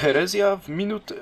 Herezja w minutę.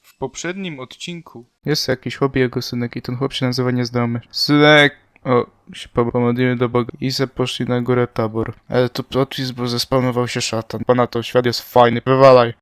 W poprzednim odcinku. Jest jakiś chłop i jego synek i ten chłop się nazywa nieznajomy. Synek! O, się po- pomodlimy do Boga. I se poszli na górę tabor. Ale to plot twist, bo zespawnował się szatan. Pana to świat jest fajny, wywalaj.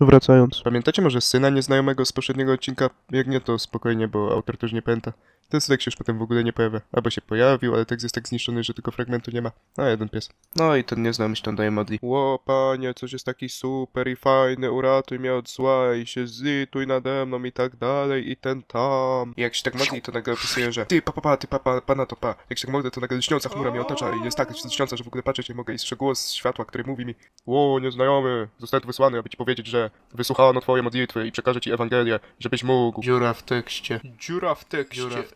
Wracając. Pamiętacie może syna nieznajomego z poprzedniego odcinka? Jak nie, to spokojnie, bo autor też nie pamięta. Ten synek się już potem w ogóle nie pojawia. Albo się pojawił, ale tekst jest tak zniszczony, że tylko fragmentu nie ma. A jeden pies. No i ten nieznajomy się tam daje modli. Ło, panie, coś jest taki super i fajny, uratuj mnie od zła i się zlituj nade mną i tak dalej i ten tam. I jak się tak modli, to nagle opisuje, że ty papa, pa, ty papa, pana to pa. Jak się tak modlę, to nagle lśniąca chmura mnie otacza i jest tak lśniąca, że w ogóle patrzeć nie mogę i słyszę głos światła, który mówi mi Ło, nieznajomy, zostałem tu wysłany, aby ci powiedzieć, że wysłuchano twoje modlitwy i przekażę ci Ewangelię, żebyś mógł. Dziura w tekście. Dziura w tekście, Dziura w